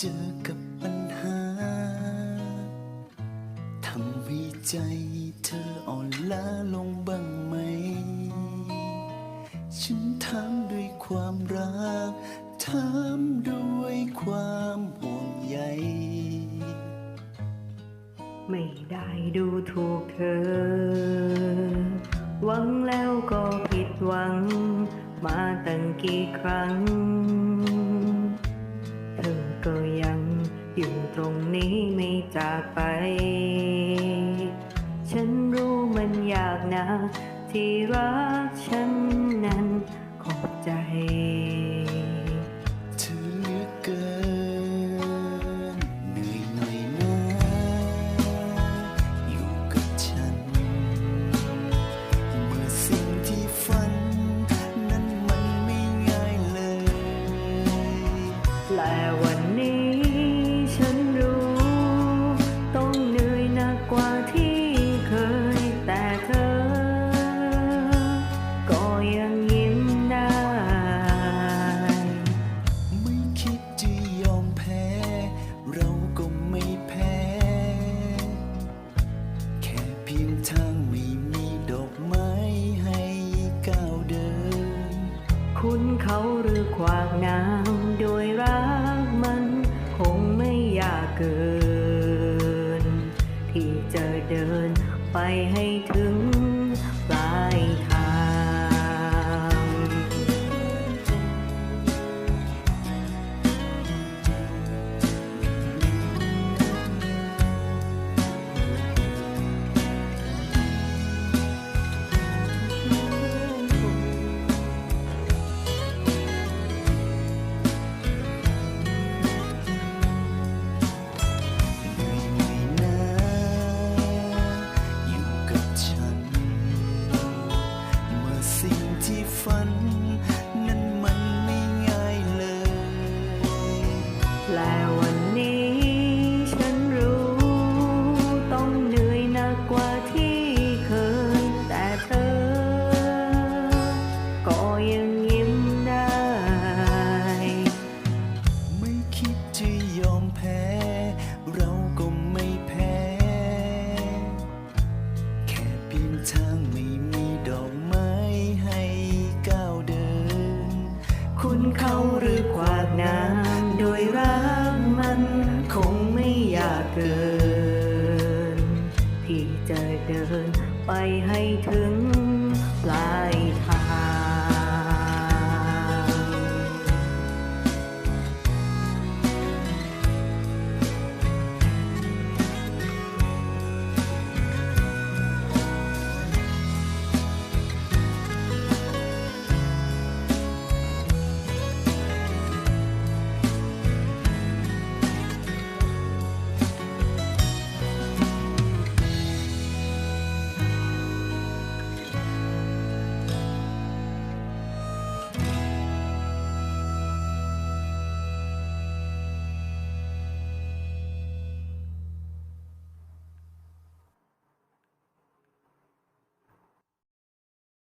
เจอกับปัญหา ทำให้ใจเธออ่อนล้าลงบ้างไหม ฉันถามด้วยความรัก ถามด้วยความห่วงใย ไม่ได้ดูถูกเธอ หวังแล้วก็ผิดหวัง มาตั้งกี่ครั้ง รงนี้ไม่จากไป ฉันรู้มันยากนะ ที่รักฉันนั้นขอบใจ ฝันนั้น เขาหรือขวากน้ำโดยรักมันคงไม่อยากเกิน ที่จะเดินไปให้ถึงปลายทาง